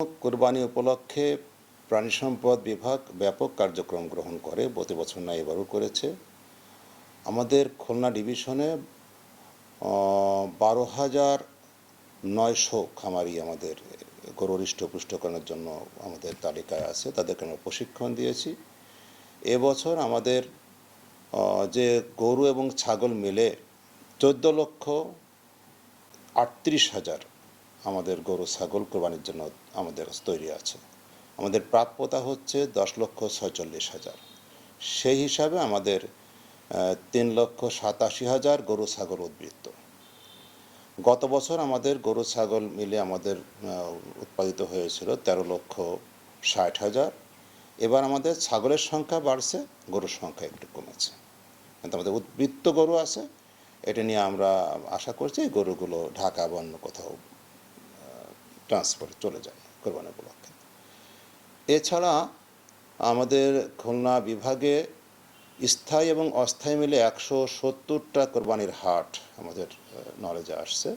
কোরবানি উপলক্ষে প্রাণী সম্পদ বিভাগ ব্যাপক কার্যক্রম গ্রহণ করে, প্রতি বছর না এবারও করেছে। আমাদের খুলনা ডিভিশনে বারো হাজার নয়শো খামারি আমাদের গরুর হৃষ্টপুষ্টকরণের জন্য আমাদের তালিকায় আছে, তাদেরকে আমরা প্রশিক্ষণ দিয়েছি। এবছর আমাদের যে গরু এবং ছাগল মিলে চোদ্দ লক্ষ আটত্রিশ হাজার আমাদের গরু ছাগল কোরবানির জন্য আমাদের তৈরি আছে। আমাদের প্রাপ্যতা হচ্ছে দশ লক্ষ ছয়চল্লিশ হাজার। সেই হিসাবে আমাদের তিন লক্ষ সাতাশি হাজার গরু ছাগল উদ্বৃত্ত। গত বছর আমাদের গরু ছাগল মিলে আমাদের উৎপাদিত হয়েছিল তেরো লক্ষ ষাট হাজার। এবার আমাদের ছাগলের সংখ্যা বাড়ছে, গরুর সংখ্যা একটু কমেছে। কিন্তু আমাদের উদ্বৃত্ত গরু আছে, এটা নিয়ে আমরা আশা করছি গরুগুলো ঢাকা বা অন্য কোথাও ট্রান্সফার চলে যায় কোরবানি উপলক্ষে। এছাড়া আমাদের খুলনা বিভাগে স্থায়ী এবং অস্থায়ী মিলে একশো সত্তরটা কোরবানির হাট আমাদের নলেজে আসছে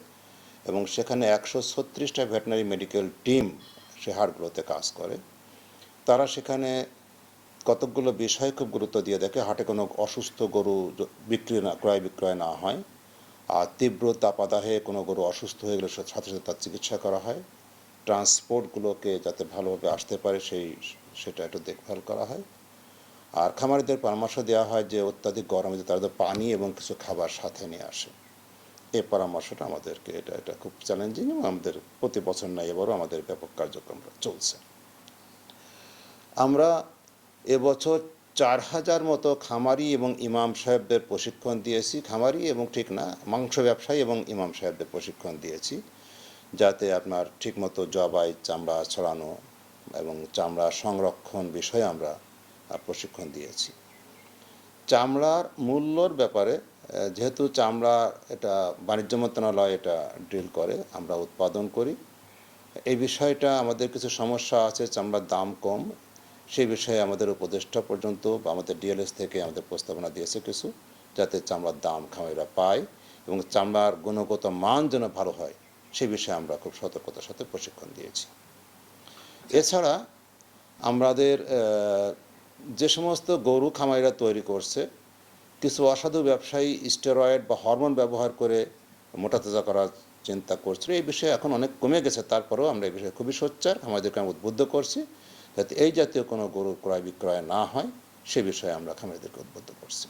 এবং সেখানে একশো ছত্রিশটা ভেটেনারি মেডিকেল টিম সে হাটগুলোতে কাজ করে। তারা সেখানে কতকগুলো বিষয় খুব গুরুত্ব দিয়ে দেখে, হাটে কোনো অসুস্থ গরু বিক্রি না, ক্রয় বিক্রয় না হয়, আর তীব্র তাপাদাহে কোনো গরু অসুস্থ হয়ে গেলে সাথে সাথে তার চিকিৎসা করা হয়। ট্রান্সপোর্টগুলোকে যাতে ভালোভাবে আসতে পারে সেই, সেটা একটু দেখভাল করা হয়। আর খামারিদের পরামর্শ দেওয়া হয় যে অত্যাধিক গরমে যে তারা পানি এবং কিছু খাবার সাথে নিয়ে আসে। এই পরামর্শটা আমাদেরকে, এটা এটা খুব চ্যালেঞ্জিং এবং আমাদের প্রতি বছর না, এবারও আমাদের ব্যাপক কার্যক্রমটা চলছে। আমরা এবছর চার হাজার মতো খামারি এবং ইমাম সাহেবদের প্রশিক্ষণ দিয়েছি। খামারি এবং ঠিক না, মাংস ব্যবসায়ী এবং ইমাম সাহেবদের প্রশিক্ষণ দিয়েছি। যাতে আপনার ঠিকমতো জবাই, চামড়া ছড়ানো এবং চামড়া সংরক্ষণ বিষয়ে আমরা প্রশিক্ষণ দিয়েছি। চামড়ার মূল্যর ব্যাপারে যেহেতু চামড়া এটা বাণিজ্য মন্ত্রণালয় এটা ডিল করে, আমরা উৎপাদন করি। এই বিষয়টা আমাদের কিছু সমস্যা আছে, চামড়ার দাম কম। সেই বিষয়ে আমাদের উপদেষ্টা পর্যন্ত বা আমাদের ডিএলএস থেকে আমাদের প্রস্তাবনা দিয়েছে কিছু, যাতে চামড়ার দাম খামারিরা পায় এবং চামড়ার গুণগত মান যেন ভালো হয়। সেই বিষয়ে আমরা খুব সতর্কতার সাথে প্রশিক্ষণ দিয়েছি। এছাড়া আমাদের যে সমস্ত গরু খামারিরা তৈরি করছে, কিছু অসাধু ব্যবসায়ী স্টেরয়েড বা হরমোন ব্যবহার করে মোটা তাজা করার চিন্তা করছিল এই বিষয়ে এখন অনেক কমে গেছে, তারপরেও আমরা এই বিষয়ে খুবই সোচ্চার। আমাদেরকে আমি উদ্বুদ্ধ করছি যাতে এই জাতীয় কোনো গরু ক্রয় বিক্রয় না হয়, সে বিষয়ে আমরা খামারিদেরকে উদ্বুদ্ধ করছি।